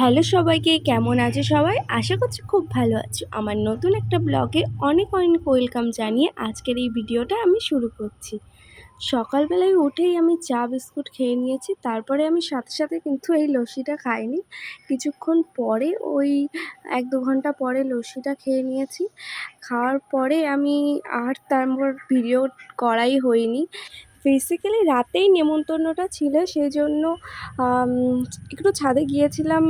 Hello সবাইকে, কেমন আছে সবাই? আশা করছি খুব ভালো আছো। আমার নতুন একটা ব্লগে অনেক অনেক ওয়েলকাম জানিয়ে আজকের এই ভিডিওটা আমি শুরু করছি। সকালবেলায় উঠেই আমি চা, বিস্কুট খেয়ে নিয়েছি, তারপরে আমি সাথে সাথে কিন্তু এই লস্যিটা খাইনি। কিছুক্ষণ পরে ওই এক দু ঘণ্টা পরে লস্যিটা খেয়ে নিয়েছি। খাওয়ার পরে আমি আর তারপর ভিডিও করাই হয়নি। বেসিক্যালি রাতেই নেমন্তন্নটা ছিল সেই জন্য একটু ছাদে গিয়েছিলাম,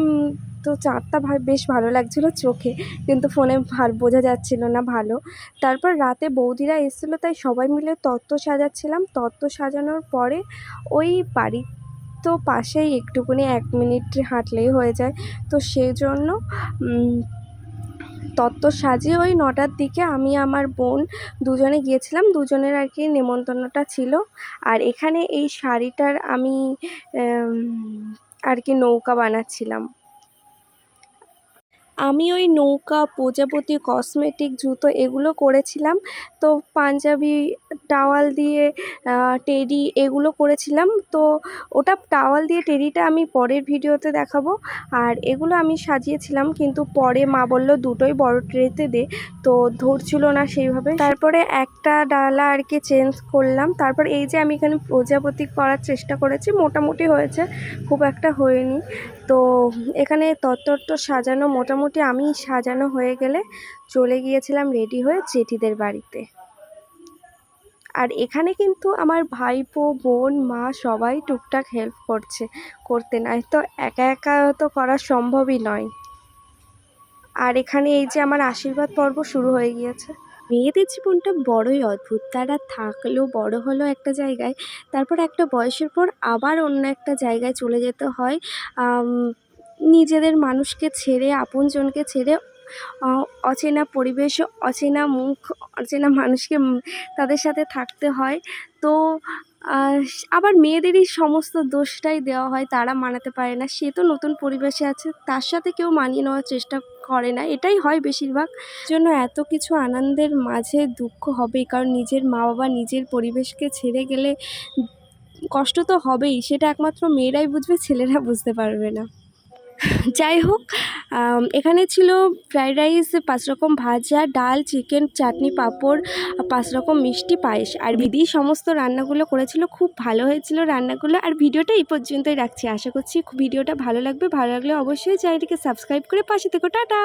তো চাঁদটা বেশ ভালো লাগছিল চোখে, কিন্তু ফোনে বোঝা যাচ্ছিল না ভালো। তারপর রাতে বৌদিরা এসেছিল, তাই সবাই মিলে তত্ত্ব সাজাচ্ছিলাম। তত্ত্ব সাজানোর পরে ওই বাড়ি তো পাশেই একটুকুনি এক মিনিট হাঁটলেই হয়ে যায়। তো সেই জন্য তত্ত্ব সাজিয়ে ওই নটার দিকে আমি আমার বোন দুজনে গিয়েছিলাম। দুজনের আর কি নেমন্তন্নটা ছিল। আর এখানে এই শাড়িটার আমি আর কি নৌকা বানাচ্ছিলাম। আমি ওই নৌকা, প্রজাপতি কসমেটিক জুতো এগুলো করেছিলাম। তো পাঞ্জাবি টাওয়াল দিয়ে টেডি এগুলো করেছিলাম। তো ওটা টাওয়াল দিয়ে টেডিটা আমি পরের ভিডিওতে দেখাবো। আর এগুলো আমি সাজিয়েছিলাম, কিন্তু পরে মা বলল, দুটোই বড় ট্রেতে দে। তো ধরছিল না সেইভাবে। তারপরে একটা ডালা আর কি চেঞ্জ করলাম। তারপর এই যে আমি এখানে প্রজাপতি করার চেষ্টা করেছি, মোটামুটি হয়েছে। খুব একটা হয়নি। তো এখানে তত্ত্বত্ব সাজানো মোটামুটি আমি সাজানো হয়ে গেলে চলে গিয়েছিলাম রেডি হয়ে জেঠিদের বাড়িতে। আর এখানে কিন্তু আমার ভাইপো, বোন, মা সবাই টুকটাক হেল্প করছে, করতে নাই। তো একা একা তো করা সম্ভবই নয়। আর এখানে এই যে আমার আশীর্বাদ পর্ব শুরু হয়ে গিয়েছে। মেয়েদের জীবনটা বড়ই অদ্ভুত। তারা থাকল বড় হলো একটা জায়গায়, তারপর একটা বয়সের পর আবার অন্য একটা জায়গায় চলে যেতে হয়। নিজেদের মানুষকে ছেড়ে, আপনজনকে ছেড়ে অচেনা পরিবেশ, অচেনা মুখ, অচেনা মানুষকে তাদের সাথে থাকতে হয়। তো আবার মেয়েদেরই সমস্ত দোষটাই দেওয়া হয়, তারা মানাতে পারে না। সে তো নতুন পরিবেশে আছে, তার সাথে কেউ মানিয়ে নেওয়ার চেষ্টা করে না। এটাই হয় বেশিরভাগ। জন্য এত কিছু আনন্দের মাঝে দুঃখ হবেই, কারণ নিজের মা বাবা নিজের পরিবেশকে ছেড়ে গেলে কষ্ট তো হবেই। সেটা একমাত্র মেয়েরাই বুঝবে, ছেলেরা বুঝতে পারবে না। যাই হোক এখানে ছিল ফ্রাইড রাইস, পাঁচ রকম ভাজা, ডাল, চিকেন, চাটনি, পাঁপড় পাঁচ রকম মিষ্টি পায়েস। আর দিদি সমস্ত রান্নাগুলো করেছিল, খুব ভালো হয়েছিল রান্নাগুলো। আর ভিডিওটা এই পর্যন্তই রাখছি। আশা করছি ভিডিওটা ভালো লাগবে। ভালো লাগলে অবশ্যই চ্যানেলটিকে সাবস্ক্রাইব করে পাশে থেকো। টাটা!